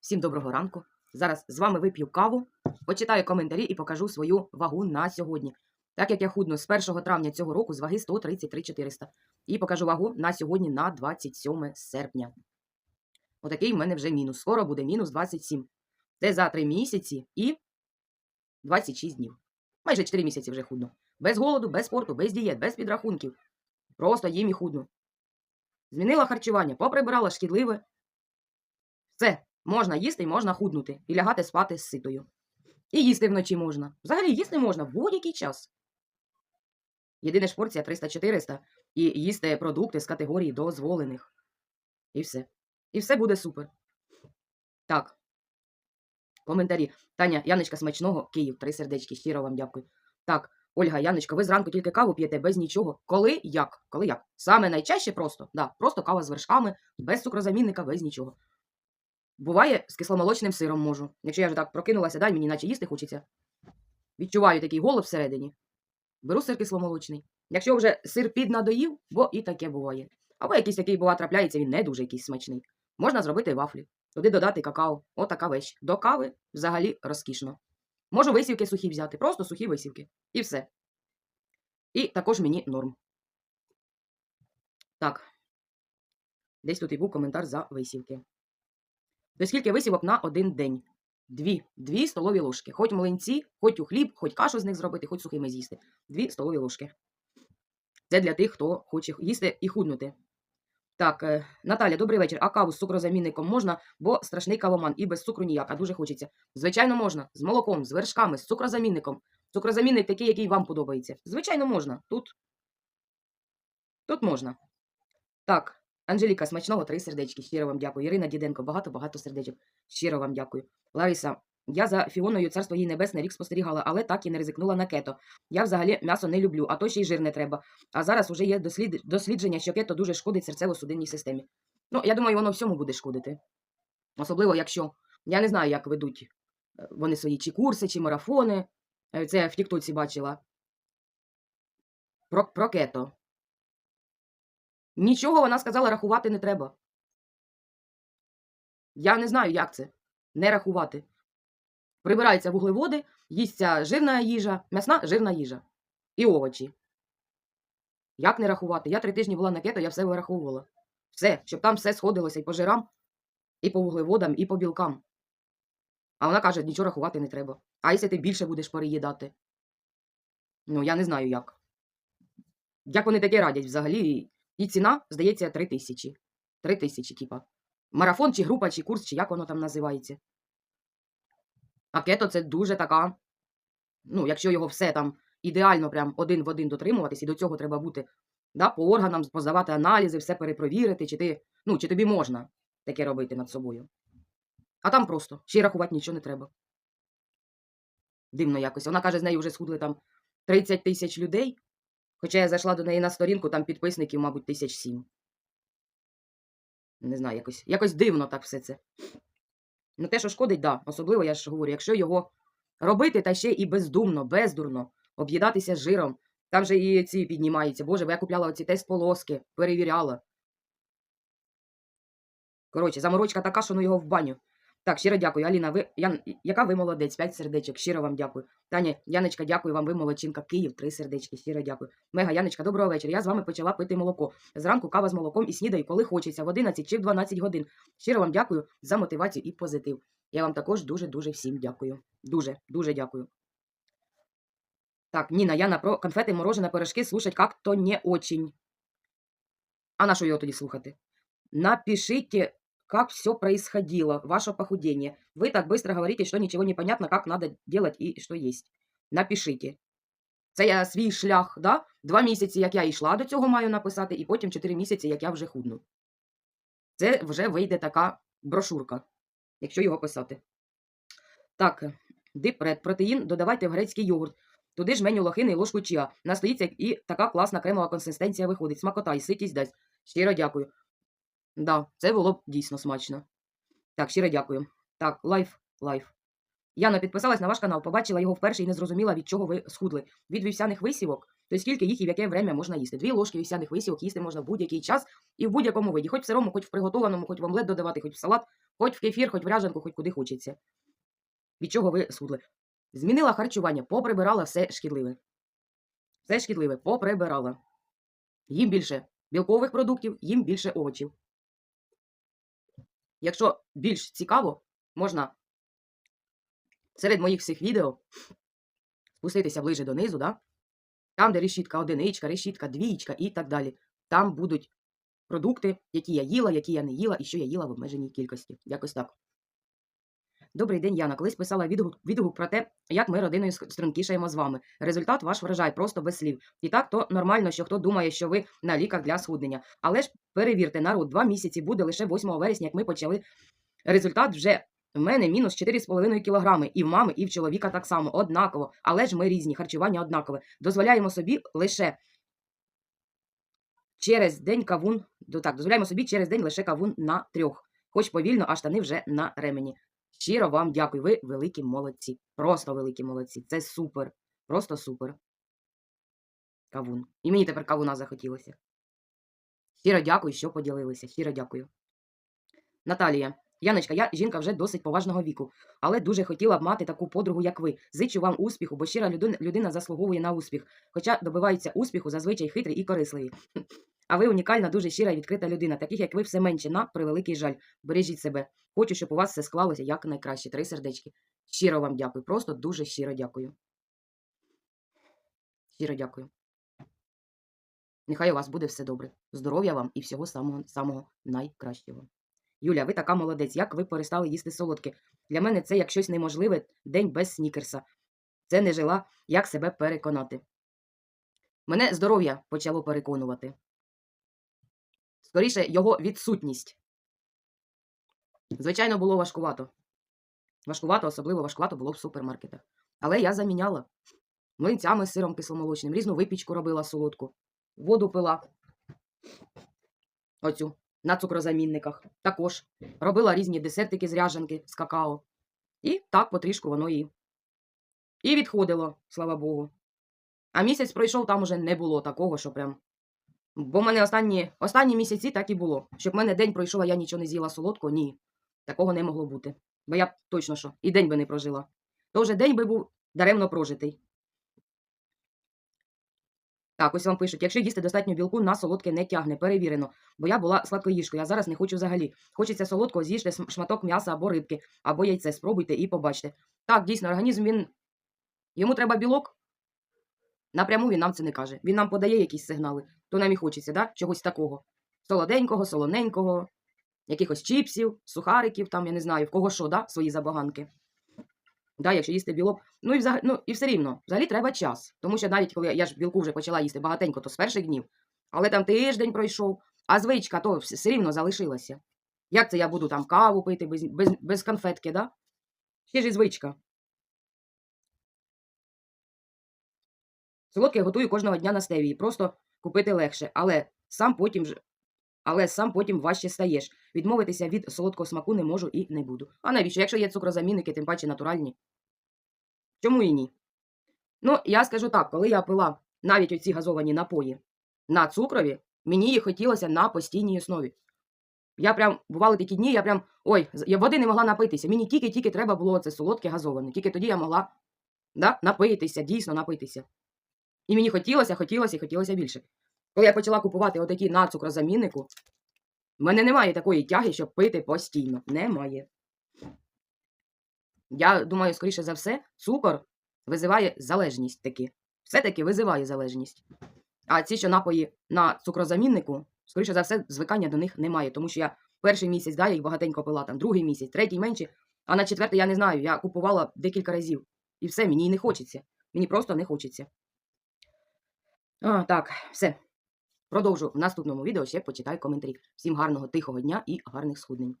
Всім доброго ранку. Зараз з вами вип'ю каву, почитаю коментарі і покажу свою вагу на сьогодні. Так як я худну з 1 травня цього року з ваги 133 400. І покажу вагу на сьогодні на 27 серпня. Отакий в мене вже мінус. Скоро буде мінус 27. Це за 3 місяці і 26 днів. Майже 4 місяці вже худну. Без голоду, без спорту, без дієт, без підрахунків. Просто їм і худну. Змінила харчування, поприбирала шкідливе. Все, можна їсти і можна худнути, і лягати спати з ситою. І їсти вночі можна. Взагалі їсти можна в будь-який час. Єдине ж порція 300-400 і їсти продукти з категорії дозволених. І все. І все буде супер. Так. Коментарі. Таня, Яночка смачного, Київ, три сердечки. Щиро вам дякую. Так, Ольга, Яночка, ви зранку тільки каву п'єте без нічого. Коли як? Коли як? Саме найчаще просто, да, просто кава з вершками, без цукрозамінника, без нічого. Буває, з кисломолочним сиром можу. Якщо я вже так прокинулася, дай мені наче їсти хочеться. Відчуваю такий голод всередині. Беру сир кисломолочний. Якщо вже сир піднадоїв, бо і таке буває. Або якийсь такий бува трапляється, він не дуже якийсь смачний. Можна зробити вафлі, туди додати какао. Отака вещь. До кави взагалі розкішно. Можу висівки сухі взяти, просто сухі висівки. І все. І також мені норм. Так. Десь тут і був коментар за висівки. То скільки висівок на один день? Дві. Дві столові ложки. Хоч млинці, хоч у хліб, хоч кашу з них зробити, хоч сухими з'їсти. Дві столові ложки. Це для тих, хто хоче їсти і худнути. Так, е, Наталя, добрий вечір. А каву з цукрозамінником можна, бо страшний кавоман і без цукру ніяк, а дуже хочеться. Звичайно, можна. З молоком, з вершками, з цукрозамінником. Цукрозамінник такий, який вам подобається. Звичайно, можна. Тут. Тут можна. Так, Анжеліка, смачного, три сердечки. Щиро вам дякую. Ірина Діденко, багато-багато сердечок. Щиро вам дякую. Лариса, я за Фіоною царство їй небесне рік спостерігала, але так і не ризикнула на кето. Я взагалі м'ясо не люблю, а то ще й жир не треба. А зараз уже є дослід... дослідження, що кето дуже шкодить серцево-судинній системі. Ну, я думаю, воно всьому буде шкодити. Особливо, якщо я не знаю, як ведуть е, вони свої чи курси, чи марафони. Е, Це я в Тіктоці бачила. Про, про кето. Нічого вона сказала, рахувати не треба. Я не знаю, як це. Не рахувати. Прибираються вуглеводи, їсться жирна їжа, м'ясна жирна їжа. І овочі. Як не рахувати? Я три тижні була на кето, я все вираховувала. Все, щоб там все сходилося і по жирам, і по вуглеводам, і по білкам. А вона каже, нічого рахувати не треба. А якщо ти більше будеш переїдати? Ну, я не знаю як. Як вони таке радять взагалі? І ціна, здається, три тисячі. Три тисячі, типа. Марафон, чи група, чи курс, чи як воно там називається. А кето це дуже така. Ну, якщо його все там ідеально прям один в один дотримуватись, і до цього треба бути да, по органам, поздавати аналізи, все перепровірити, чи ти, ну, чи тобі можна таке робити над собою. А там просто ще й рахувати нічого не треба. Дивно якось. Вона каже, з нею вже схудли там 30 тисяч людей. Хоча я зайшла до неї на сторінку, там підписників, мабуть, тисяч сім. Не знаю, якось, якось дивно так все це. Ну, те, що шкодить, да. Особливо, я ж говорю, якщо його робити, та ще і бездумно, бездурно, об'їдатися жиром, там же і ці піднімаються. Боже, бо я купляла оці тест полоски, перевіряла. Коротше, заморочка така, що ну його в баню. Так, щиро дякую. Аліна, ви Ян, яка ви молодець? П'ять сердечок. Щиро вам дякую. Таня, Яночка, дякую вам. Ви молодчинка. Київ, три сердечки. Щиро дякую. Мега Яночка, доброго вечора. Я з вами почала пити молоко. Зранку кава з молоком і снідаю, коли хочеться, в 11 чи в 12 годин. Щиро вам дякую за мотивацію і позитив. Я вам також дуже-дуже всім дякую. Дуже, дуже дякую. Так, Ніна, Яна, про конфети, морожене, пирожки слушать как-то не очень. А на що його тоді слухати? Напишите как все происходило, ваше похудение. Вы так быстро говорите, что ничего не понятно, как надо делать и что есть. Напишите. Це я свій шлях, да? Два місяці, як я йшла до цього, маю написати, і потім чотири місяці, як я вже худну. Це вже вийде така брошурка, якщо його писати. Так, дипред, протеїн додавайте в грецький йогурт. Туди ж меню лохини і ложку чия. Настоїться і така класна кремова консистенція виходить. Смакота і ситість дасть. Щиро дякую. Да, це було б дійсно смачно. Так, щиро дякую. Так, лайф, лайф. Яна підписалась на ваш канал, побачила його вперше і не зрозуміла, від чого ви схудли. Від вівсяних висівок, то скільки їх і в яке время можна їсти. Дві ложки вівсяних висівок їсти можна в будь-який час і в будь-якому виді. Хоч в сирому, хоч в приготованому, хоч в омлет додавати, хоч в салат, Хоч в кефір, хоч в ряжанку, хоч куди хочеться. Від чого ви схудли. Змінила харчування, поприбирала все шкідливе. Все шкідливе, поприбирала. Їм більше білкових продуктів, їм більше овочів. Якщо більш цікаво, можна серед моїх всіх відео спуститися ближче донизу, да? там, де решітка одиничка, решітка, двічка і так далі. Там будуть продукти, які я їла, які я не їла, і що я їла в обмеженій кількості. Якось так. Добрий день, Яна. Колись писала відгук, відгук про те, як ми родиною стрункішаємо з вами. Результат ваш вражає просто без слів. І так то нормально, що хто думає, що ви на ліках для схуднення. Але ж перевірте, народ, два місяці буде лише 8 вересня, як ми почали. Результат вже в мене мінус 4,5 кілограми. І в мами, і в чоловіка так само, однаково. Але ж ми різні, харчування однакове. Дозволяємо собі лише через день кавун. Так, дозволяємо собі через день лише кавун на трьох. Хоч повільно, а штани вже на ремені. Щиро вам дякую. Ви великі молодці. Просто великі молодці. Це супер. Просто супер. Кавун. І мені тепер кавуна захотілося. Щиро дякую, що поділилися. Щиро дякую. Наталія. Яночка, я жінка вже досить поважного віку, але дуже хотіла б мати таку подругу, як ви. Зичу вам успіху, бо щира людина, заслуговує на успіх, хоча добиваються успіху зазвичай хитрі і корисливі. А ви унікальна, дуже щира і відкрита людина. Таких, як ви, все менше на превеликий жаль. Бережіть себе. Хочу, щоб у вас все склалося якнайкраще. Три сердечки. Щиро вам дякую. Просто дуже щиро дякую. Щиро дякую. Нехай у вас буде все добре. Здоров'я вам і всього самого, самого найкращого. Юля, ви така молодець. Як ви перестали їсти солодке? Для мене це як щось неможливе день без снікерса. Це не жила, як себе переконати. Мене здоров'я почало переконувати. Скоріше, його відсутність. Звичайно, було важкувато. Важкувато, особливо важкувато було в супермаркетах. Але я заміняла млинцями з сиром кисломолочним, різну випічку робила солодку, воду пила. Оцю на цукрозамінниках. Також робила різні десертики з ряжанки, з какао. І так потрішку воно і. І відходило, слава Богу. А місяць пройшов, там уже не було такого, що прям. Бо в мене останні, останні місяці так і було. Щоб в мене день пройшов, а я нічого не з'їла солодкого, ні. Такого не могло бути. Бо я б точно що, і день би не прожила. То вже день би був даремно прожитий. Так, ось вам пишуть, якщо їсти достатньо білку, на солодке не тягне, перевірено. Бо я була сладкоїжкою, а зараз не хочу взагалі. Хочеться солодкого, з'їжте шматок м'яса або рибки, або яйце. Спробуйте і побачите. Так, дійсно, організм він. Йому треба білок. Напряму він нам це не каже. Він нам подає якісь сигнали, то нам і хочеться, да? чогось такого. Солоденького, солоненького, якихось чіпсів, сухариків, там, я не знаю, в кого що, да? свої забаганки. Да, якщо їсти білок. Ну і, взагалі, ну і все рівно, взагалі треба час. Тому що навіть коли я, ж білку вже почала їсти багатенько, то з перших днів, але там тиждень пройшов, а звичка то все, рівно залишилася. Як це я буду там каву пити без, без, без конфетки, да? Ще ж і звичка. Солодке готую кожного дня на стевії, просто купити легше, але сам потім. Але сам потім важче стаєш. Відмовитися від солодкого смаку не можу і не буду. А навіщо? Якщо є цукрозамінники, тим паче натуральні. Чому і ні? Ну, я скажу так, коли я пила навіть оці газовані напої на цукрові, мені їх хотілося на постійній основі. Я прям, бували такі дні, я прям, ой, я води не могла напитися. Мені тільки-тільки треба було це солодке газоване. Тільки тоді я могла да, напитися, дійсно напитися. І мені хотілося, хотілося і хотілося більше. Коли я почала купувати отакі на цукрозаміннику, в мене немає такої тяги, щоб пити постійно. Немає. Я думаю, скоріше за все, цукор визиває залежність таки. Все-таки визиває залежність. А ці, що напої на цукрозаміннику, скоріше за все, звикання до них немає. Тому що я перший місяць да, я їх багатенько пила, там другий місяць, третій менше, а на четвертий я не знаю, я купувала декілька разів. І все, мені й не хочеться. Мені просто не хочеться. А, так, все. Продовжу в наступному відео ще почитаю коментарі. Всім гарного тихого дня і гарних схуднень.